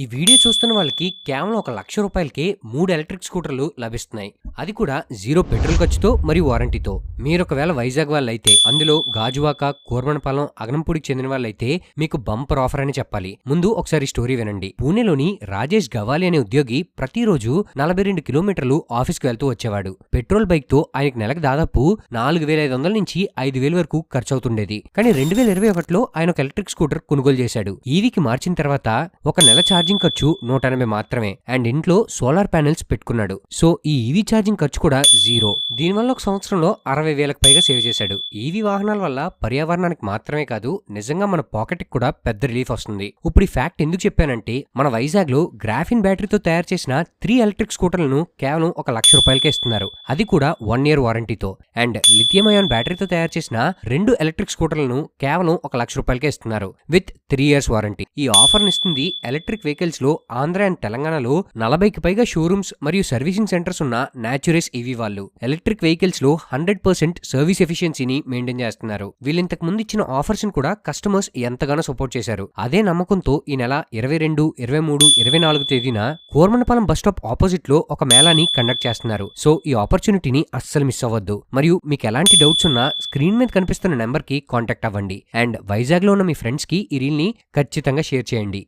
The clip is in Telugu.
ఈ వీడియో చూస్తున్న వాళ్ళకి కేవలం ఒక లక్ష రూపాయలకే మూడు ఎలక్ట్రిక్ స్కూటర్లు లభిస్తున్నాయి. అది కూడా జీరో పెట్రోల్ ఖర్చుతో మరియు వారంటీతో. మీరు ఒకవేళ వైజాగ్ వాళ్ళైతే అందులో గాజువాక కోర్మనపాలెం అగనంపూడికి చెందిన వాళ్ళైతే మీకు బంపర్ ఆఫర్ అని చెప్పాలి. ముందు ఒకసారి స్టోరీ వినండి. పూణేలోని రాజేష్ గవాలి అనే ఉద్యోగి ప్రతిరోజు నలభై రెండు కిలోమీటర్లు ఆఫీస్కి వెళ్తూ వచ్చేవాడు. పెట్రోల్ బైక్తో ఆయనకు నెలకు దాదాపు నాలుగు వేల ఐదు వందల నుంచి ఐదు వేల వరకు ఖర్చు అవుతుండేది కానీ రెండు వేల ఇరవై ఒకటిలో ఆయన ఒక ఎలక్ట్రిక్ స్కూటర్ కొనుగోలు చేశాడు. ఈవీకి మార్చిన తర్వాత ఒక నెల ఛార్జింగ్ ఖర్చు నూట ఎనభై మాత్రమే. అండ్ ఇంట్లో సోలార్ ప్యానెల్స్ పెట్టుకున్నాడు. సో ఈ ఈవీ ఛార్జింగ్ ఖర్చు కూడా జీరో. దీనివల్ల ఒక సంవత్సరంలో అరవై వేలకు పైగా సేవ్ చేశాడు. ఈవీ వాహనాల వల్ల పర్యావరణానికి మాత్రమే కాదు నిజంగా మన పాకెట్ కూడా పెద్ద రిలీఫ్ వస్తుంది. ఇప్పుడు ఈ ఫ్యాక్ట్ ఎందుకు చెప్పానంటే మన వైజాగ్లో గ్రాఫిన్ బ్యాటరీతో తయారు చేసిన త్రీ ఎలక్ట్రిక్ స్కూటర్లను కేవలం ఒక లక్ష రూపాయలకే ఇస్తున్నారు. అది కూడా వన్ ఇయర్ వారంటీతో. అండ్ లిథియం అయాన్ బ్యాటరీతో తయారు చేసిన రెండు ఎలక్ట్రిక్ స్కూటర్లను కేవలం ఒక లక్ష రూపాయలకే ఇస్తున్నారు విత్ త్రీ ఇయర్స్ వారంటీ. ఈ ఆఫర్ ఇస్తుంది ఎలక్ట్రిక్ వెహికల్స్లో ఆంధ్ర అండ్ తెలంగాణలో నలభైకి పైగా షోరూమ్స్ మరియు సర్వీసింగ్ సెంటర్స్ ఉన్న నాచురస్ ఈవీ వాళ్ళు ఎలక్ట్రిక్ వెహికల్స్లో హండ్రెడ్ పర్సెంట్ సర్వీస్ ఎఫిషియన్సీని మెయింటైన్ చేస్తున్నారు. వీళ్ళు ఇంతకు ముందు ఇచ్చిన ఆఫర్స్ని కూడా కస్టమర్స్ ఎంతగానో సపోర్ట్ చేశారు. అదే నమ్మకంతో ఈ నెల ఇరవై రెండు ఇరవై మూడు ఇరవై నాలుగు తేదీన కోర్మనపాలెం బస్ స్టాప్ ఆపోజిట్లో ఒక మేళాని కండక్ట్ చేస్తున్నారు. సో ఈ ఆపర్చునిటీని అస్సలు మిస్ అవ్వద్దు. మరియు మీకు ఎలాంటి డౌట్స్ ఉన్నా స్క్రీన్ మీద కనిపిస్తున్న నెంబర్కి కాంటాక్ట్ అవ్వండి. అండ్ వైజాగ్లో ఉన్న మీ ఫ్రెండ్స్కి ఈ రీల్ని ఖచ్చితంగా షేర్ చేయండి.